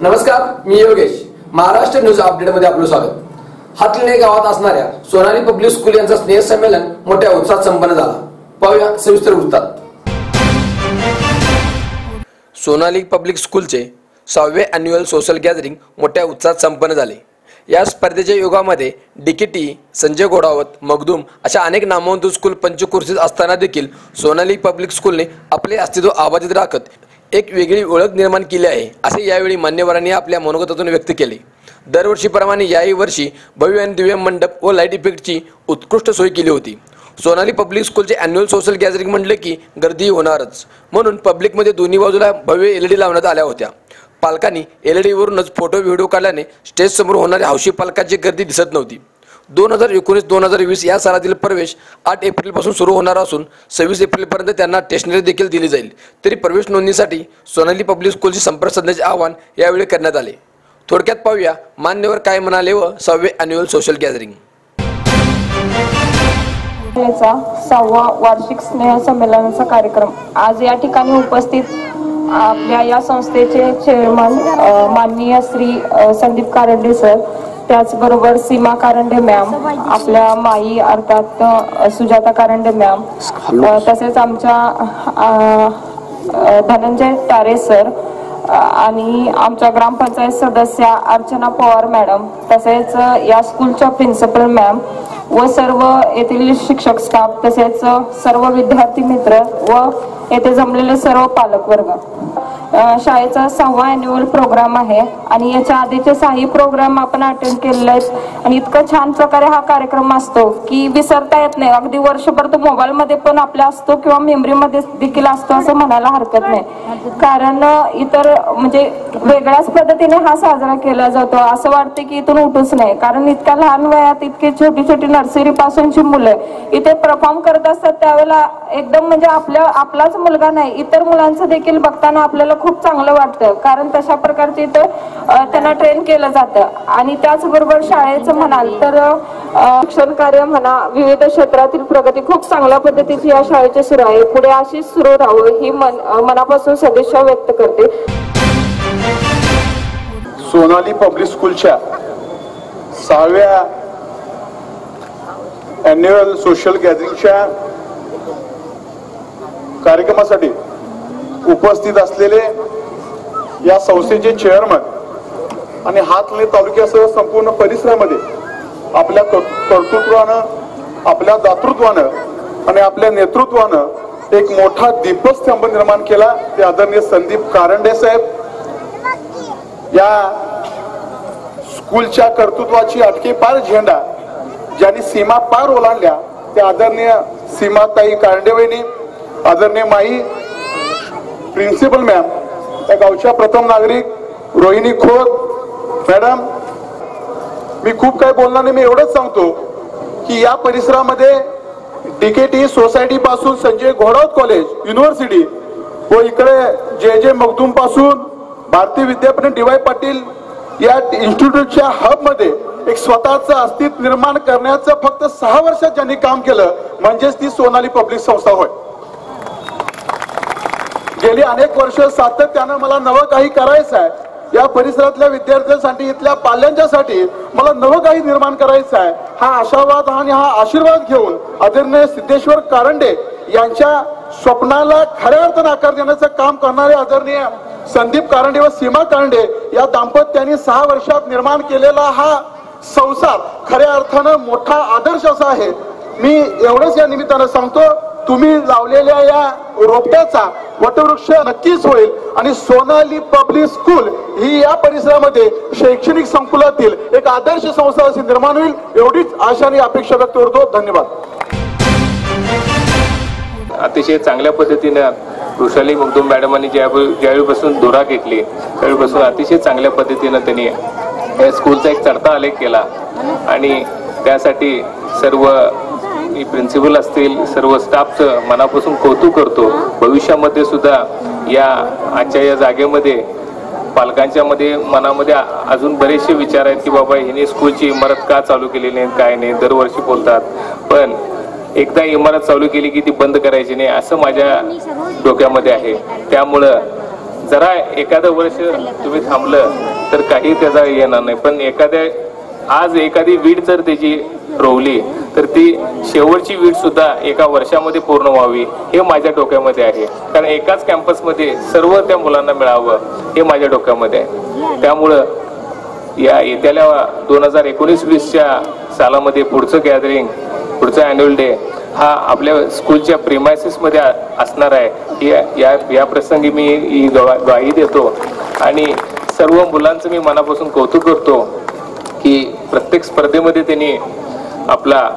नमस्कार मी योगेश. महाराष्ट्र न्यूज अपडेटमध्ये आपलं स्वागत. हातलिणे गावात असणाऱ्या सोनाली पब्लिक स्कूल यांचा स्नेह संमेलन मोठ्या उत्साहात संपन्न झाला. पाहूया सविस्तर वृत्तात. सोनाली पब्लिक स्कूलचे सहावे अॅन्युअल सोशल गॅदरिंग मोठ्या उत्साहात संपन्न झाले. या स्पर्धेच्या युगामध्ये डिकिटी संजय घोडावत मगदूम अशा अनेक नामवंत स्कूल पंचकुर्सीत असताना देखील सोनाली पब्लिक स्कूलने आपले अस्तित्व आबाधित राखत एक वेगळी ओळख निर्माण केली आहे असे यावेळी मान्यवरांनी आपल्या मनोगतातून व्यक्त केले. दरवर्षीप्रमाणे याही वर्षी भव्य आणि दिव्य मंडप व लाइट इफेक्टची उत्कृष्ट सोय केली होती. सोनाली पब्लिक स्कूलचे अॅन्युअल सोशल गॅदरिंग म्हटलं की गर्दी होणारच. म्हणून पब्लिकमध्ये दोन्ही बाजूला भव्य एल डी लावण्यात आल्या होत्या. पालकांनी एल ई डीवरूनच फोटो व्हिडिओ काढल्याने स्टेजसमोर होणारी हौशी पालकांची गर्दी दिसत नव्हती. दोन हजार एकोणीस दोन हजार वीस या सालातील प्रवेश आठ एप्रिलपासून सुरू होणार असून सव्वीस एप्रिलपर्यंत त्यांना स्टेशनरी देखील दिली जाईल. तरी प्रवेश नोंदणीसाठी सोनाली पब्लिक स्कूलशी संपर्क साधण्याचे आवाहन यावेळी करण्यात आले. थोडक्यात पाहूया मान्यवर काय म्हणाले व सहावे अॅन्युअल सोशल गॅदरिंग सहावा वार्षिक स्नेह संमेलनाचा कार्यक्रम. आज या ठिकाणी उपस्थित आपल्या या संस्थेचे चेअरमन माननीय श्री संदीप कारंडे सर त्याचबरोबर सीमा कारंडे मॅम आपल्या माई अर्थात सुजाता कारंडे मॅम तसेच आमच्या धनंजय तारे सर आणि आमच्या ग्रामपंचायत सदस्या अर्चना पवार मॅडम तसेच या स्कूलच्या प्रिन्सिपल मॅम व सर्व येथील शिक्षक स्टाफ तसेच सर्व विद्यार्थी मित्र व येथे जमलेले सर्व पालक वर्ग शाळेचा सहावा अॅन्युअल प्रोग्राम आहे आणि याच्या आधीचे साही प्रोग्राम आपण अटेंड केलेले आहेत. आणि इतकं छान प्रकारे हा कार्यक्रम असतो की विसरता येत नाही. अगदी वर्षभर तो मोबाईल मध्ये पण आपल्या असतो किंवा मेमरीमध्ये देखील असतो असं म्हणायला हरकत नाही. कारण इतर म्हणजे वेगळ्याच पद्धतीने हा साजरा केला जातो. असं वाटते की इथून उठूच नाही. कारण इतक्या लहान वयात इतकी छोटी छोटी नर्सरी पासूनची मुलं इथे परफॉर्म करत असतात त्यावेळेला एकदम म्हणजे आपल्या आपलाच मुलगा नाही इतर मुलांचं देखील बघताना आपल्याला खूप चांगलं वाटतं. कारण तशा प्रकारचे इथं त्यांना ट्रेन केलं जातं. आणि त्याचबरोबर शाळेचं म्हणाल तर शिक्षण कार्य म्हणा विविध क्षेत्रातील प्रगती खूप चांगल्या पद्धतीची या शाळेची सुरू आहे. पुढे अशीच सुरू राहावं ही मन मनापासून सदिच्छा व्यक्त करते. सोनाली पब्लिक स्कूलच्या सहाव्या अॅन्युअल सोशल गॅदरिंगच्या कार्यक्रमासाठी उपस्थित असलेले या संस्थेचे चेअरमन आणि हातले तालुक्यासह संपूर्ण परिसरामध्ये आपल्या कर्तृत्वानं आपल्या दातृत्वानं आणि आपल्या नेतृत्वानं एक मोठा दीपस्तंभ निर्माण केला. ते आदरणीय संदीप कारंडे साहेब या स्कूलच्या कर्तृत्वाची अटके पार झेंडा ज्यांनी सीमा पार ओलांडल्या त्या आदरणीय सीमाताई कांडेवहिनी आदरणीय माई प्रिन्सिपल मॅम त्या गावच्या प्रथम नागरिक रोहिणी खोत मॅडम मी खूप काही बोलणार नाही मी एवढंच सांगतो की या परिसरामध्ये डीकेटी सोसायटी पासून संजय घोडावत कॉलेज युनिव्हर्सिटी व इकडे जे जे मगदूमपासून भारतीय विद्यापीठ डी वाय पाटील या इन्स्टिट्यूटच्या हबमध्ये एक स्वतःचं अस्तित्व निर्माण करण्याचं फक्त सहा वर्षात ज्यांनी काम केलं म्हणजेच ती सोनाली पब्लिक संस्था होय. गेली अनेक वर्ष सातत्यानं मला नवं काही करायचं आहे. या परिसरातल्या विद्यार्थ्यांसाठी इथल्या पाल्यांच्यासाठी मला नवं काही निर्माण करायचं आहे. हा आशावाद आणि हा आशीर्वाद घेऊन आदरणीय सिद्धेश्वर कारंडे यांच्या स्वप्नाला खऱ्या अर्थानं आकार देण्याचं काम करणारे आदरणीय संदीप कारंडे व सीमा कारंडे या दाम्पत्याने सहा वर्षात निर्माण केलेला हा संसार खऱ्या अर्थानं मोठा आदर्श असा आहे. मी एवढंच या निमित्तानं सांगतो तुम्ही लावलेल्या या रोपट्याचा वटवृक्ष नक्कीच होईल. आणि सोनाली पब्लिक स्कूल ही या परिसरामध्ये शैक्षणिक संकुलातील एक आदर्श संस्था अशी निर्माण होईल एवढीच आशा आणि अपेक्षा व्यक्त करतो. धन्यवाद. अतिशय चांगल्या पद्धतीनं वृषाली मुगदुम मॅडमांनी ज्या ज्यावेळीपासून धुरा घेतली त्यावेळीपासून अतिशय चांगल्या पद्धतीनं त्यांनी या स्कूलचा एक चढता आलेख केला. आणि त्यासाठी सर्व प्रिन्सिपल असतील सर्व स्टाफचं मनापासून कौतुक करतो. भविष्यामध्ये सुद्धा या आजच्या या जागेमध्ये पालकांच्या मध्ये मनामध्ये अजून बरेचसे विचार आहेत की बाबा हिने स्कूलची इमारत का चालू केलेली नाही काय नाही दरवर्षी बोलतात. पण एकदा इमारत चालू केली की ती बंद करायची नाही असं माझ्या डोक्यामध्ये आहे. त्यामुळं जरा एखादं वर्ष तुम्ही थांबलं तर काही त्याचा येणार नाही. पण एखाद्या आज एखादी वीड जर त्याची रोवली तर ती शेवटची वीट सुद्धा एका वर्षामध्ये पूर्ण व्हावी हे माझ्या डोक्यामध्ये आहे. कारण एकाच कॅम्पसमध्ये सर्व त्या मुलांना मिळावं हे माझ्या डोक्यामध्ये आहे. त्यामुळं या येत्याल्या दोन हजार एकोणीस वीसच्या सालामध्ये पुढचं गॅदरिंग पुढचा अॅन्युअल डे हा आपल्या स्कूलच्या प्रिमायसिसमध्ये असणार आहे. या या या प्रसंगी मी ही ग्वाही देतो. आणि सर्व मुलांचं मी मनापासून कौतुक करतो की प्रत्येक स्पर्धेमध्ये त्यांनी आपला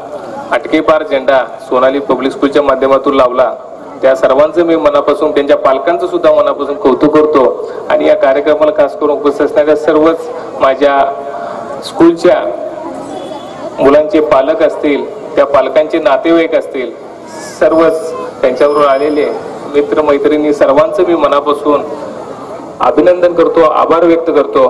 अटकेपार झेंडा सोनाली पब्लिक स्कूलच्या माध्यमातून लावला. त्या सर्वांचं मी मनापासून त्यांच्या पालकांचं सुद्धा मनापासून कौतुक करतो. आणि या कार्यक्रमाला खास करून उपस्थित असणाऱ्या सर्वच माझ्या स्कूलच्या मुलांचे पालक असतील त्या पालकांचे नातेवाईक असतील सर्वच त्यांच्याबरोबर आलेले मित्रमैत्रिणी सर्वांचं मी मनापासून अभिनंदन करतो आभार व्यक्त करतो.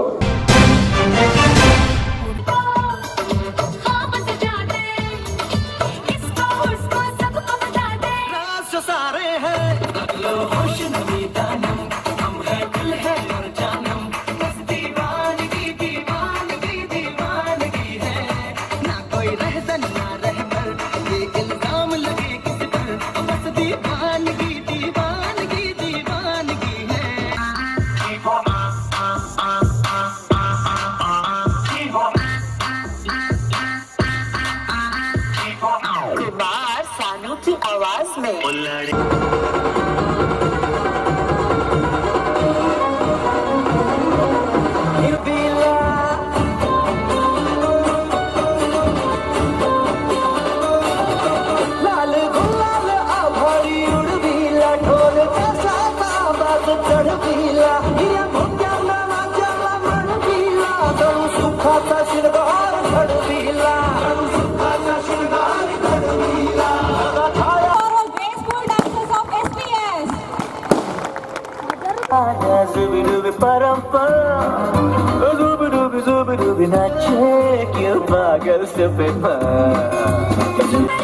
Bye. जुबिडुबी नाचे क्यों पागल से बेमार।